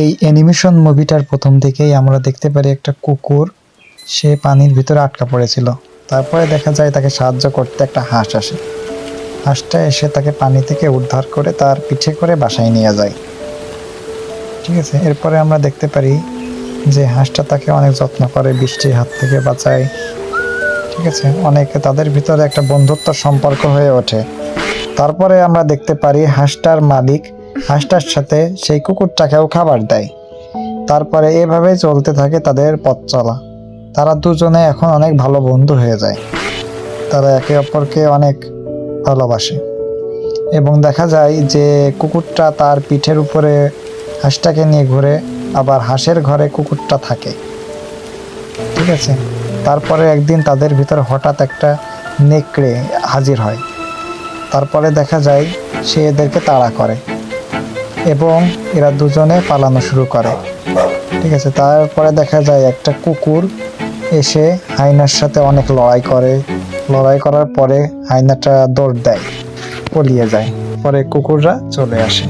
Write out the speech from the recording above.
এই অ্যানিমেশন মুভিটার প্রথম থেকেই আমরা দেখতে পারি একটা কুকুর, সে পানির ভিতরে আটকা পড়েছিল। তারপরে দেখা যায় তাকে সাহায্য করতে একটা হাঁস আসে। হাঁসটা এসে তাকে পানি থেকে উদ্ধার করে তার পিঠে করে বাসায় নিয়ে যায়। ঠিক আছে, এরপরে আমরা দেখতে পারি যে হাঁসটা তাকে অনেক যত্ন করে, বৃষ্টির হাত থেকে বাঁচায়। ঠিক আছে, অনেক তাদের ভিতরে একটা বন্ধুত্ব সম্পর্ক হয়ে ওঠে। তারপরে আমরা দেখতে পারি হাঁসটার মালিক হাঁসটার সাথে সেই কুকুরটাকেও খাবার দেয়। তারপরে এভাবে চলতে থাকে তাদের পথ চলা। তারা দুজনে এখন অনেক ভালো বন্ধু হয়ে যায়। তারা একে অপরকে অনেক ভালোবাসে। এবং দেখা যায় যে কুকুরটা তার পিঠের উপরে হাঁসটাকে নিয়ে ঘুরে, আবার হাঁসের ঘরে কুকুরটা থাকে। ঠিক আছে? তারপরে একদিন তাদের ভিতরে হঠাৎ একটা নেকড়ে হাজির হয়। তারপরে দেখা যায় সে এদেরকে তাড়া করে। এবং এরা দুজনে পালানো শুরু করে। ঠিক আছে, তারপরে দেখা যায় একটা কুকুর এসে আয়নার সাথে অনেক লড়াই করে। লড়াই করার পরে আয়নাটা দৌড় দেয়, পলিয়ে যায়। পরে কুকুররা চলে আসে।